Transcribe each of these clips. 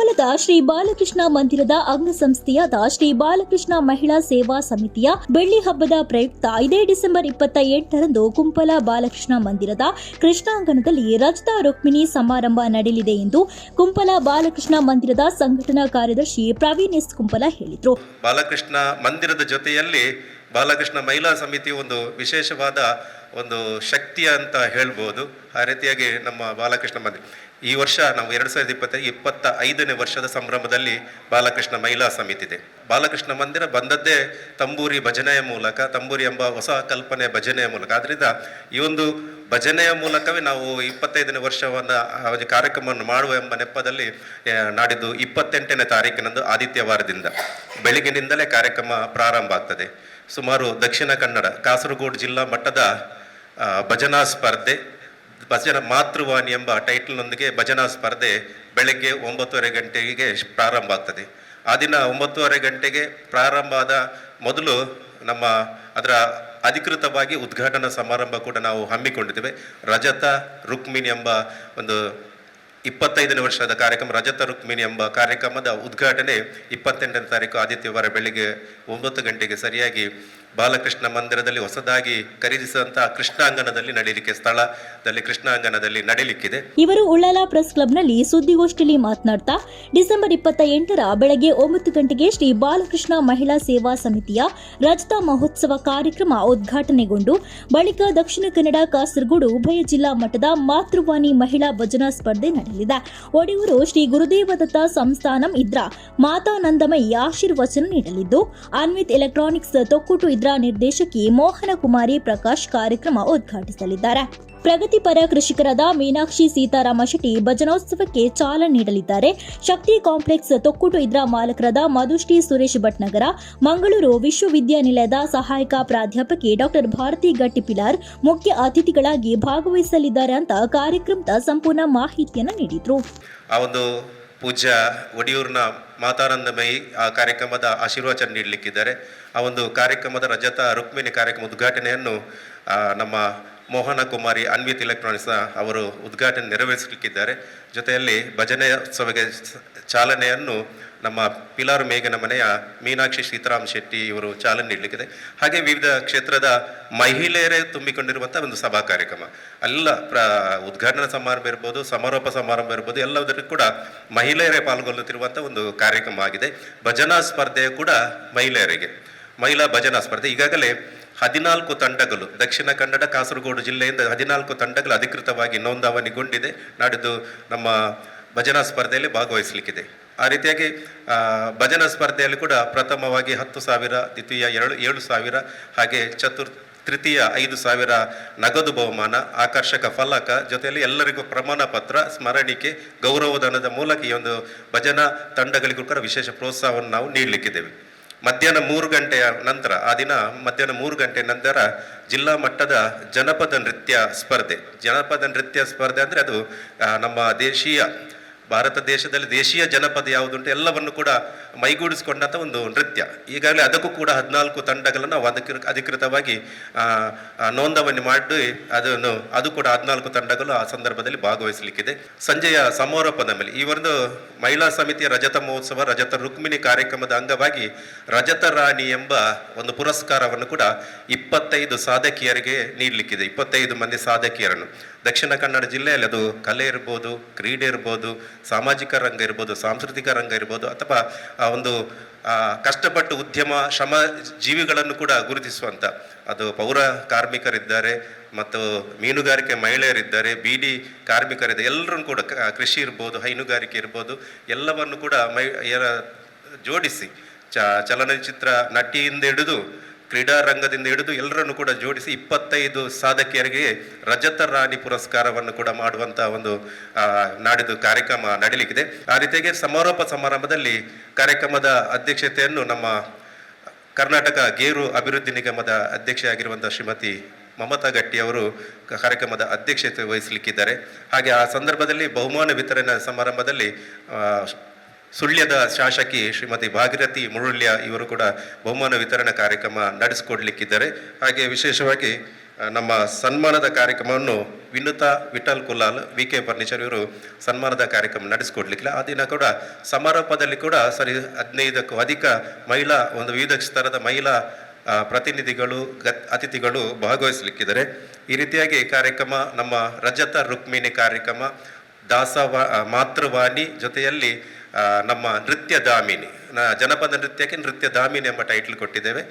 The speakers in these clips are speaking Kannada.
ಕುಂಪಲದ ಶ್ರೀ ಬಾಲಕೃಷ್ಣ ಮಂದಿರದ ಅಂಗಸಂಸ್ಥೆಯಾದ ಶ್ರೀ ಬಾಲಕೃಷ್ಣ ಮಹಿಳಾ ಸೇವಾ ಸಮಿತಿಯ ಬೆಳ್ಳಿ ಹಬ್ಬದ ಪ್ರಯುಕ್ತ ಇದೇ ಡಿಸೆಂಬರ್ ಇಪ್ಪತ್ತ ಎಂಟರಂದು ಕುಂಪಲ ಬಾಲಕೃಷ್ಣ ಮಂದಿರದ ಕೃಷ್ಣಾಂಗಣದಲ್ಲಿ ರಜತ ರುಕ್ಮಿಣಿ ಸಮಾರಂಭ ನಡೆಯಲಿದೆ ಎಂದು ಕುಂಪಲ ಬಾಲಕೃಷ್ಣ ಮಂದಿರದ ಸಂಘಟನಾ ಕಾರ್ಯದರ್ಶಿ ಪ್ರವೀಣ್ ಎಸ್ ಕುಂಪಲ ಹೇಳಿದರು. ಬಾಲಕೃಷ್ಣ ಮಂದಿರದ ಜೊತೆಯಲ್ಲಿ ಬಾಲಕೃಷ್ಣ ಮಹಿಳಾ ಸಮಿತಿ ಒಂದು ವಿಶೇಷವಾದ ಒಂದು ಶಕ್ತಿ ಅಂತ ಹೇಳ್ಬೋದು. ಆ ರೀತಿಯಾಗಿ ನಮ್ಮ ಬಾಲಕೃಷ್ಣ ಮಂದಿರ ಈ ವರ್ಷ ನಾವು ಎರಡು ಸಾವಿರದ ಇಪ್ಪತ್ತ ಇಪ್ಪತ್ತ ಐದನೇ ವರ್ಷದ ಸಂಭ್ರಮದಲ್ಲಿ ಬಾಲಕೃಷ್ಣ ಮಹಿಳಾ ಸಮಿತಿ ಇದೆ. ಬಾಲಕೃಷ್ಣ ಮಂದಿರ ಬಂದದ್ದೇ ತಂಬೂರಿ ಭಜನೆಯ ಮೂಲಕ, ತಂಬೂರಿ ಎಂಬ ಹೊಸ ಕಲ್ಪನೆ ಭಜನೆಯ ಮೂಲಕ. ಆದ್ದರಿಂದ ಈ ಒಂದು ಭಜನೆಯ ಮೂಲಕವೇ ನಾವು ಇಪ್ಪತ್ತೈದನೇ ವರ್ಷವನ್ನು ಕಾರ್ಯಕ್ರಮವನ್ನು ಮಾಡುವ ಎಂಬ ನೆಪದಲ್ಲಿ ನಾಡಿದ್ದು ಇಪ್ಪತ್ತೆಂಟನೇ ತಾರೀಕಿನಂದು ಆದಿತ್ಯವಾರದಿಂದ ಬೆಳಗಿನಿಂದಲೇ ಕಾರ್ಯಕ್ರಮ ಪ್ರಾರಂಭ ಆಗ್ತದೆ. ಸುಮಾರು ದಕ್ಷಿಣ ಕನ್ನಡ, ಕಾಸರಗೋಡು ಜಿಲ್ಲಾ ಮಟ್ಟದ ಭಜನಾ ಸ್ಪರ್ಧೆ ಭಜನ ಮಾತೃವಾಣಿ ಎಂಬ ಟೈಟಲ್ನೊಂದಿಗೆ ಭಜನಾ ಸ್ಪರ್ಧೆ ಬೆಳಗ್ಗೆ ಒಂಬತ್ತುವರೆ ಗಂಟೆಗೆ ಪ್ರಾರಂಭ ಆಗ್ತದೆ. ಆ ದಿನ ಒಂಬತ್ತುವರೆ ಗಂಟೆಗೆ ಪ್ರಾರಂಭ ಆದ ಮೊದಲು ನಮ್ಮ ಅದರ ಅಧಿಕೃತವಾಗಿ ಉದ್ಘಾಟನಾ ಸಮಾರಂಭ ಕೂಡ ನಾವು ಹಮ್ಮಿಕೊಂಡಿದ್ದೇವೆ. ರಜತ ರುಕ್ಮಿಣಿ ಎಂಬ ಒಂದು ಇಪ್ಪತ್ತೈದನೇ ವರ್ಷದ ಕಾರ್ಯಕ್ರಮ, ರಜತ ರುಕ್ಮಿಣಿ ಎಂಬ ಕಾರ್ಯಕ್ರಮದ ಉದ್ಘಾಟನೆ ಇಪ್ಪತ್ತೆಂಟನೇ ತಾರೀಕು ಆದಿತ್ಯವಾರ ಬೆಳಿಗ್ಗೆ ಒಂಬತ್ತು ಗಂಟೆಗೆ ಸರಿಯಾಗಿ ಬಾಲಕೃಷ್ಣ ಮಂದಿರದಲ್ಲಿ ಹೊಸದಾಗಿ ಖರೀದಿಸಿದಂತಹ ಕೃಷ್ಣಾಂಗಣದಲ್ಲಿ ನಡೀಲಿಕ್ಕೆ ಸ್ಥಳದಲ್ಲಿ ಕೃಷ್ಣಾಂಗಣದಲ್ಲಿ ನಡೀಲಿಕ್ಕಿದೆ ಇವರು ಉಳ್ಳಾಲ ಪ್ರೆಸ್ ಕ್ಲಬ್ನಲ್ಲಿ ಸುದ್ದಿಗೋಷ್ಠಿಯಲ್ಲಿ ಮಾತನಾಡ್ತಾ, ಡಿಸೆಂಬರ್ ಇಪ್ಪತ್ತ ಎಂಟರ ಬೆಳಗ್ಗೆ ಒಂಬತ್ತು ಗಂಟೆಗೆ ಶ್ರೀ ಬಾಲಕೃಷ್ಣ ಮಹಿಳಾ ಸೇವಾ ಸಮಿತಿಯ ರಜತ ಮಹೋತ್ಸವ ಕಾರ್ಯಕ್ರಮ ಉದ್ಘಾಟನೆಗೊಂಡು, ಬಳಿಕ ದಕ್ಷಿಣ ಕನ್ನಡ, ಕಾಸರಗೋಡು, ಉಭಯ ಜಿಲ್ಲಾ ಮಟ್ಟದ ಮಾತೃವಾಣಿ ಮಹಿಳಾ ಭಜನಾ ಸ್ಪರ್ಧೆ ನಡೆಯಲಿದೆ. ಒಡೆಯೂರು ಶ್ರೀ ಗುರುದೇವದತ್ತ ಸಂಸ್ಥಾನಂ ಇದ್ರ ಮಾತಾನಂದಮಯಿ ಆಶೀರ್ವಚನ ನೀಡಲಿದ್ದು, ಅನ್ವಿತ್ ಎಲೆಕ್ಟ್ರಾನಿಕ್ಸ್ ತೊಕ್ಕುಟು ಇದ್ರ ನಿರ್ದೇಶಕಿ ಮೋಹನ ಕುಮಾರಿ ಪ್ರಕಾಶ್ ಕಾರ್ಯಕ್ರಮ ಉದ್ಘಾಟಿಸಲಿದ್ದಾರೆ. ಪ್ರಗತಿಪರ ಕೃಷಿಕರಾದ ಮೀನಾಕ್ಷಿ ಸೀತಾರಾಮ ಶೆಟ್ಟಿ ಭಜನೋತ್ಸವಕ್ಕೆ ಚಾಲನೆ ನೀಡಲಿದ್ದಾರೆ. ಶಕ್ತಿ ಕಾಂಪ್ಲೆಕ್ಸ್ ತೊಕ್ಕುಟು ಇದ್ರ ಮಾಲಕರಾದ ಮಧುಶ್ರೀ ಸುರೇಶ್ ಭಟ್ನಗರ, ಮಂಗಳೂರು ವಿಶ್ವವಿದ್ಯಾನಿಲಯದ ಸಹಾಯಕ ಪ್ರಾಧ್ಯಾಪಕಿ ಡಾಕ್ಟರ್ ಭಾರತಿ ಗಟ್ಟಿಪಿಲಾರ್ ಮುಖ್ಯ ಅತಿಥಿಗಳಾಗಿ ಭಾಗವಹಿಸಲಿದ್ದಾರೆ ಅಂತ ಕಾರ್ಯಕ್ರಮದ ಸಂಪೂರ್ಣ ಮಾಹಿತಿಯನ್ನು ನೀಡಿದ್ರು. ಮಾತಾನಂದಮಯಿ ಆ ಕಾರ್ಯಕ್ರಮದ ಆಶೀರ್ವಚನ ನೀಡಲಿಕ್ಕಿದ್ದಾರೆ. ಆ ಒಂದು ಕಾರ್ಯಕ್ರಮದ ರಜತ ರುಕ್ಮಿಣಿ ಕಾರ್ಯಕ್ರಮ ಉದ್ಘಾಟನೆಯನ್ನು ನಮ್ಮ ಮೋಹನ ಕುಮಾರಿ ಅನ್ವಿತ್ ಎಲೆಕ್ಟ್ರಾನಿಕ್ಸ್ ಅವರು ಉದ್ಘಾಟನೆ ನೆರವೇರಿಸಲಿಕ್ಕಿದ್ದಾರೆ. ಜೊತೆಯಲ್ಲಿ ಭಜನೆಯೋತ್ಸವಕ್ಕೆ ಸ- ಚಾಲನೆಯನ್ನು ನಮ್ಮ ಪಿಲಾರ್ ಮೇಘನ ಮನೆಯ ಮೀನಾಕ್ಷಿ ಸೀತಾರಾಮ್ ಶೆಟ್ಟಿ ಇವರು ಚಾಲನೆ ನೀಡಲಿಕ್ಕಿದೆ. ಹಾಗೆ ವಿವಿಧ ಕ್ಷೇತ್ರದ ಮಹಿಳೆಯರೇ ತುಂಬಿಕೊಂಡಿರುವಂಥ ಒಂದು ಸಭಾ ಕಾರ್ಯಕ್ರಮ. ಎಲ್ಲ ಪ್ರ ಉದ್ಘಾಟನಾ ಸಮಾರಂಭ ಇರ್ಬೋದು, ಸಮಾರೋಪ ಸಮಾರಂಭ ಇರ್ಬೋದು, ಎಲ್ಲದರಲ್ಲೂ ಕೂಡ ಮಹಿಳೆಯರೇ ಪಾಲ್ಗೊಳ್ಳುತ್ತಿರುವಂಥ ಒಂದು ಕಾರ್ಯಕ್ರಮ ಆಗಿದೆ. ಭಜನಾ ಸ್ಪರ್ಧೆಯು ಕೂಡ ಮಹಿಳೆಯರಿಗೆ, ಮಹಿಳಾ ಭಜನಾ ಸ್ಪರ್ಧೆ. ಈಗಾಗಲೇ ಹದಿನಾಲ್ಕು ತಂಡಗಳು. ದಕ್ಷಿಣ ಕನ್ನಡ, ಕಾಸರಗೋಡು ಜಿಲ್ಲೆಯಿಂದ ಹದಿನಾಲ್ಕು ತಂಡಗಳು ಅಧಿಕೃತವಾಗಿ ನೋಂದಾವಣಿಗೊಂಡಿದೆ. ನಾಡಿದ್ದು ನಮ್ಮ ಭಜನಾ ಸ್ಪರ್ಧೆಯಲ್ಲಿ ಭಾಗವಹಿಸಲಿಕ್ಕಿದೆ. ಆ ರೀತಿಯಾಗಿ ಭಜನಾ ಸ್ಪರ್ಧೆಯಲ್ಲಿ ಕೂಡ ಪ್ರಥಮವಾಗಿ ಹತ್ತು ಸಾವಿರ, ದ್ವಿತೀಯ ಎರಡು, ಏಳು ಸಾವಿರ, ಹಾಗೆ ಚತುರ್, ತೃತೀಯ ಐದು ಸಾವಿರ ನಗದು ಬಹುಮಾನ, ಆಕರ್ಷಕ ಫಲಕ, ಜೊತೆಯಲ್ಲಿ ಎಲ್ಲರಿಗೂ ಪ್ರಮಾಣ ಪತ್ರ, ಸ್ಮರಣಿಕೆ ಗೌರವಧನದ ಮೂಲಕ ಈ ಒಂದು ಭಜನಾ ತಂಡಗಳಿಗೂ ಕೂಡ ವಿಶೇಷ ಪ್ರೋತ್ಸಾಹವನ್ನು ನಾವು ನೀಡಲಿಕ್ಕಿದ್ದೇವೆ. ಮಧ್ಯಾಹ್ನ ಮೂರು ಗಂಟೆಯ ನಂತರ, ಆ ದಿನ ಮಧ್ಯಾಹ್ನ ಮೂರು ಗಂಟೆ ನಂತರ ಜಿಲ್ಲಾ ಮಟ್ಟದ ಜನಪದ ನೃತ್ಯ ಸ್ಪರ್ಧೆ. ಜನಪದ ನೃತ್ಯ ಸ್ಪರ್ಧೆ ಅಂದರೆ ಅದು ನಮ್ಮ ದೇಶೀಯ ಭಾರತ ದೇಶದಲ್ಲಿ ದೇಶೀಯ ಜನಪದ ಯಾವುದುಂಟು ಎಲ್ಲವನ್ನು ಕೂಡ ಮೈಗೂಡಿಸಿಕೊಂಡಂಥ ಒಂದು ನೃತ್ಯ. ಈಗಾಗಲೇ ಅದಕ್ಕೂ ಕೂಡ ಹದಿನಾಲ್ಕು ತಂಡಗಳನ್ನು ನಾವು ಅದಕ್ಕೆ ಅಧಿಕೃತವಾಗಿ ಆ, ಮಾಡಿ ಅದನ್ನು ಅದು ಕೂಡ ಹದಿನಾಲ್ಕು ತಂಡಗಳು ಆ ಸಂದರ್ಭದಲ್ಲಿ ಭಾಗವಹಿಸಲಿಕ್ಕಿದೆ. ಸಂಜೆಯ ಸಮಾರೋಪದ ಮೇಲೆ ಈ ಒಂದು ಮಹಿಳಾ ಸಮಿತಿಯ ರಜತ ಮಹೋತ್ಸವ ರಜತ ರುಕ್ಮಿಣಿ ಕಾರ್ಯಕ್ರಮದ ಅಂಗವಾಗಿ ರಜತ ರಾಣಿ ಎಂಬ ಒಂದು ಪುರಸ್ಕಾರವನ್ನು ಕೂಡ ಇಪ್ಪತ್ತೈದು ಸಾಧಕಿಯರಿಗೆ ನೀಡಲಿಕ್ಕಿದೆ. ಇಪ್ಪತ್ತೈದು ಮಂದಿ ಸಾಧಕಿಯರನ್ನು. ದಕ್ಷಿಣ ಕನ್ನಡ ಜಿಲ್ಲೆಯಲ್ಲಿ ಅದು ಕಲೆ ಇರ್ಬೋದು, ಕ್ರೀಡೆ ಇರ್ಬೋದು, ಸಾಮಾಜಿಕ ರಂಗ ಇರ್ಬೋದು, ಸಾಂಸ್ಕೃತಿಕ ರಂಗ ಇರ್ಬೋದು ಅಥವಾ, ಆ, ಒಂದು ಕಷ್ಟಪಟ್ಟು ಉದ್ಯಮ, ಶ್ರಮ ಜೀವಿಗಳನ್ನು ಕೂಡ ಗುರುತಿಸುವಂಥ ಅದು ಪೌರ ಕಾರ್ಮಿಕರಿದ್ದಾರೆ ಮತ್ತು ಮೀನುಗಾರಿಕೆ ಮಹಿಳೆಯರಿದ್ದಾರೆ ಬೀಡಿ ಕಾರ್ಮಿಕರಿದ್ದಾರೆ, ಎಲ್ಲರೂ ಕೂಡ ಕೃಷಿ ಇರ್ಬೋದು, ಹೈನುಗಾರಿಕೆ ಇರ್ಬೋದು, ಎಲ್ಲವನ್ನು ಕೂಡ ಮೈ ಜೋಡಿಸಿ ಚ, ಚಲನಚಿತ್ರ ನಟಿಯಿಂದ ಹಿಡಿದು ಕ್ರೀಡಾ ರಂಗದಿಂದ ಹಿಡಿದು ಎಲ್ಲರನ್ನು ಕೂಡ ಜೋಡಿಸಿ ಇಪ್ಪತ್ತೈದು ಸಾಧಕಿಯರಿಗೆ ರಜತ ರಾಣಿ ಪುರಸ್ಕಾರವನ್ನು ಕೂಡ ಮಾಡುವಂಥ ಒಂದು ನಾಡಿದ್ದು ಕಾರ್ಯಕ್ರಮ ನಡೀಲಿಕ್ಕಿದೆ. ಆ ರೀತಿಯಾಗಿ ಸಮಾರೋಪ ಸಮಾರಂಭದಲ್ಲಿ ಕಾರ್ಯಕ್ರಮದ ಅಧ್ಯಕ್ಷತೆಯನ್ನು ನಮ್ಮ ಕರ್ನಾಟಕ ಗೇರು ಅಭಿವೃದ್ಧಿ ನಿಗಮದ ಅಧ್ಯಕ್ಷೆಯಾಗಿರುವಂಥ ಶ್ರೀಮತಿ ಮಮತಾ ಗಟ್ಟಿ ಅವರು ಕಾರ್ಯಕ್ರಮದ ಅಧ್ಯಕ್ಷತೆ ವಹಿಸಲಿಕ್ಕಿದ್ದಾರೆ. ಹಾಗೆ ಆ ಸಂದರ್ಭದಲ್ಲಿ ಬಹುಮಾನ ವಿತರಣೆ ಸಮಾರಂಭದಲ್ಲಿ ಸುಳ್ಯದ ಶಾಸಕಿ ಶ್ರೀಮತಿ ಭಾಗೀರಥಿ ಮುರುಳ್ಯ ಇವರು ಕೂಡ ಬಹುಮಾನ ವಿತರಣಾ ಕಾರ್ಯಕ್ರಮ ನಡೆಸಿಕೊಡ್ಲಿಕ್ಕಿದ್ದಾರೆ. ಹಾಗೆ ವಿಶೇಷವಾಗಿ ನಮ್ಮ ಸನ್ಮಾನದ ಕಾರ್ಯಕ್ರಮವನ್ನು Vinutha Vittal Kulal V K furniture ಇವರು ಸನ್ಮಾನದ ಕಾರ್ಯಕ್ರಮ ನಡೆಸಿಕೊಡ್ಲಿಕ್ಕಿಲ್ಲ. ಆ ದಿನ ಕೂಡ ಸಮಾರೋಪದಲ್ಲಿ ಕೂಡ ಸರಿ ಹದಿನೈದಕ್ಕೂ ಅಧಿಕ ಮಹಿಳಾ, ಒಂದು ವಿವಿಧ ಸ್ತರದ ಮಹಿಳಾ ಪ್ರತಿನಿಧಿಗಳು, ಗತ್, ಅತಿಥಿಗಳು ಭಾಗವಹಿಸಲಿಕ್ಕಿದ್ದಾರೆ. ಈ ರೀತಿಯಾಗಿ ಕಾರ್ಯಕ್ರಮ, ನಮ್ಮ ರಜತ ರುಕ್ಮಿಣಿ ಕಾರ್ಯಕ್ರಮ, ದಾಸವಾ ಮಾತೃವಾಣಿ ಜೊತೆಯಲ್ಲಿ ನಮ್ಮ ನೃತ್ಯ ದಾಮಿನಿ. ಜನಪದ ನೃತ್ಯಕ್ಕೆ ನೃತ್ಯ ದಾಮಿನಿ ಎಂಬ ಟೈಟ್ಲ್ ಕೊಟ್ಟಿದ್ದೇವೆ.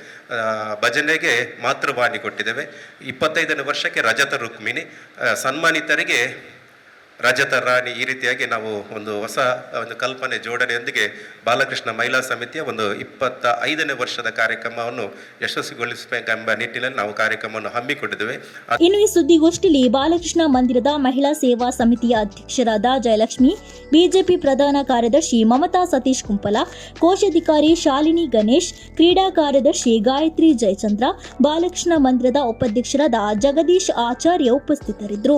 ಭಜನೆಗೆ ಮಾತೃವಾಣಿ ಕೊಟ್ಟಿದ್ದೇವೆ. ಇಪ್ಪತ್ತೈದನೇ ವರ್ಷಕ್ಕೆ ರಜತ ರುಕ್ಮಿಣಿ. ಸನ್ಮಾನಿತರಿಗೆ ರಜತ ರಾಣಿ ಈ ರೀತಿಯಾಗಿ ನಾವು ಒಂದು ಹೊಸ, ಒಂದು ಕಲ್ಪನೆ ಜೋಡಣೆಯೊಂದಿಗೆ ಬಾಲಕೃಷ್ಣ ಮಹಿಳಾ ಸಮಿತಿಯ ಒಂದು ಇಪ್ಪತ್ತ ಐದನೇ ವರ್ಷದ ಕಾರ್ಯಕ್ರಮವನ್ನು ಯಶಸ್ವಿಗೊಳಿಸಬೇಕೆಂಬ ನಿಟ್ಟಿನಲ್ಲಿ ನಾವು ಕಾರ್ಯಕ್ರಮವನ್ನು ಹಮ್ಮಿಕೊಂಡಿದ್ದೇವೆ. ಇನ್ನು ಈ ಸುದ್ದಿಗೋಷ್ಠಿಯಲ್ಲಿ ಬಾಲಕೃಷ್ಣ ಮಂದಿರದ ಮಹಿಳಾ ಸೇವಾ ಸಮಿತಿಯ ಅಧ್ಯಕ್ಷರಾದ ಜಯಲಕ್ಷ್ಮಿ, ಬಿಜೆಪಿ ಪ್ರಧಾನ ಕಾರ್ಯದರ್ಶಿ ಮಮತಾ ಸತೀಶ್ ಕುಂಪಲ ಕೋಶಾಧಿಕಾರಿ ಶಾಲಿನಿ ಗಣೇಶ್, ಕ್ರೀಡಾ ಕಾರ್ಯದರ್ಶಿ ಗಾಯತ್ರಿ ಜಯಚಂದ್ರ, ಬಾಲಕೃಷ್ಣ ಮಂದಿರದ ಉಪಾಧ್ಯಕ್ಷರಾದ ಜಗದೀಶ್ ಆಚಾರ್ಯ ಉಪಸ್ಥಿತರಿದ್ದರು.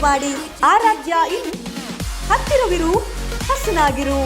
ಮಾಡಿ ಆರಾಧ್ಯ ಇನ್ ಹತ್ತಿರವಿರು ಹಸನಾಗಿರು.